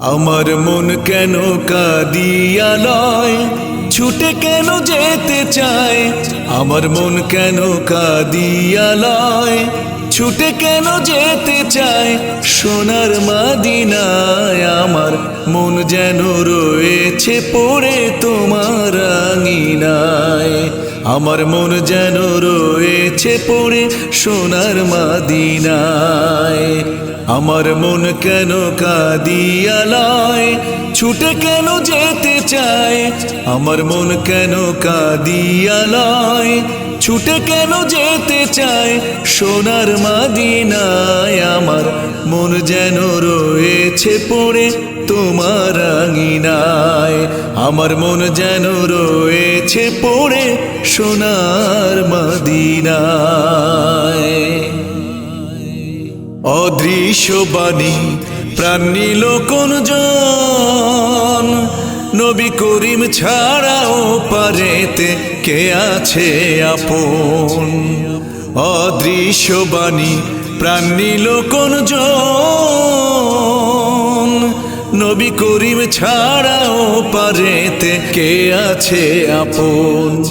আমার মন কেন কাদিয়ালয় ছুটে কেন যেতে চায়? আমার মন কেন কাদিয়ালয় ছুটে কেন যেতে চায়? সোনার মাদিনায় আমার মন যেন রয়েছে পড়ে তোমার আঙিনায়। আমার মন যেন রয়েছে পড়ে সোনার মাদিনায়। আমার মন কেন কাদিয়ালয়? ছুটে কেন যেতে চায়? আমার মন কেন কাদিয়ালয়? ছুটে কেন যেতে চায়? সোনার মাদিনায় আমার মন যেন রয়েছে পড়ে তোমার আঙিনায়। আমার মন যেন রয়েছে পড়ে সোনার মাদিনায়। অদৃশ্য বাণী প্রাণ নিল কোন জন নবী করিম ছাড়াও পারেতে কে আছে আপন? অদৃশ্য বাণী প্রাণ নিল কোন জন নবী করিম ছাড়াও পারেতে কে আছে আপন?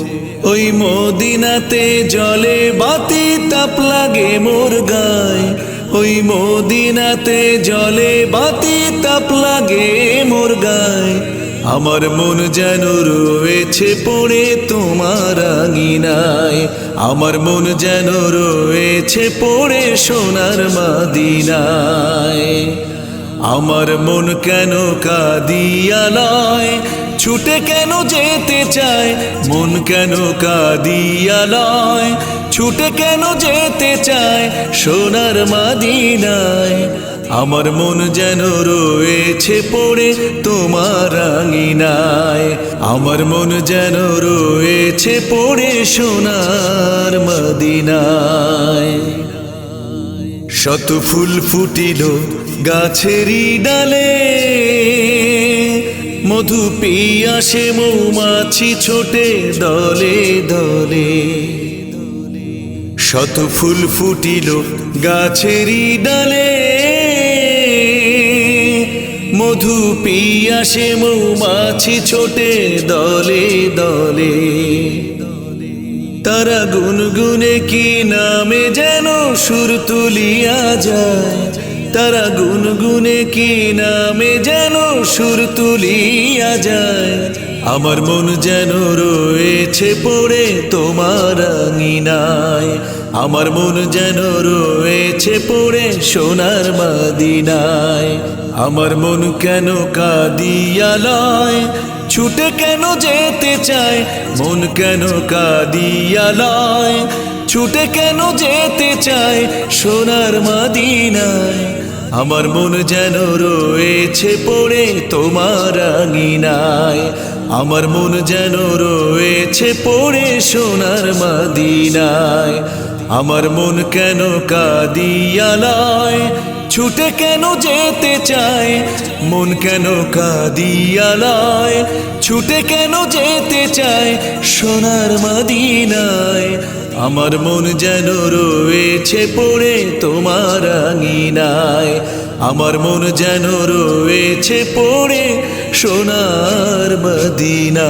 ওই মদিনাতে জলে বাতি তাপ লাগে মোর গায় ওই মদিনাতে জলে বাতি তাপ লাগে মোর গায়। আমার মন যেন রয়েছে পড়ে তোমার আঙিনায়। আমার মন যেন রয়েছে পড়ে সোনার মাদিনায়। আমার মন কেন কাদিয়ালয় ছুটে কেন যেতে চায়? মন কেন কাদিয়ালয় ছুটে কেন যেতে চায়? সোনার মাদিনায়? আমার মন যেন রয়েছে পড়ে তোমার আঙিনায়। আমার মন যেন রয়েছে পড়ে সোনার মদিনায়। শত ফুল ফুটিল গাছেরই ডালে। মধু পিয়াসে মৌমাছি ছোটে দলে দলে শত ফুল ফুটিল গাছেরই ডালে। মধু পিয়াসে মৌমাছি ছোটে দলে দলে। তারা গুনগুনে কি নামে যেন সুর তুলিয়া যায়। তারা গুনগুনে কি নামে যেন সুর তুলিয়া যায়? আমার মন যেন রয়েছে পড়ে তোমার আঙিনায়। আমার মন যেন রয়েছে পড়ে সোনার মাদিনায়। আমার মন কেন কাদিয়ালয় ছুটে কেন যেতে চায়? মন কেন কাদিয়ালয় ছুটে কেন যেতে চায় সোনার মাদিনায়? আমার মন যেন রয়েছে পড়ে তোমার আঙিনায়। আমার মন যেন রয়েছে পড়ে সোনার মাদিনায়। আমার মন কেন কাদিয়ালয় ছুটে কেন যেতে চায়? মন কেন কাদিয়ালয় ছুটে কেন যেতে চায় সোনার মাদিনায়? আমার মন যেন রয়েছে পড়ে তোমার আঙিনায়। আমার মন যেন রয়েছে পড়ে সোনার মদিনায়।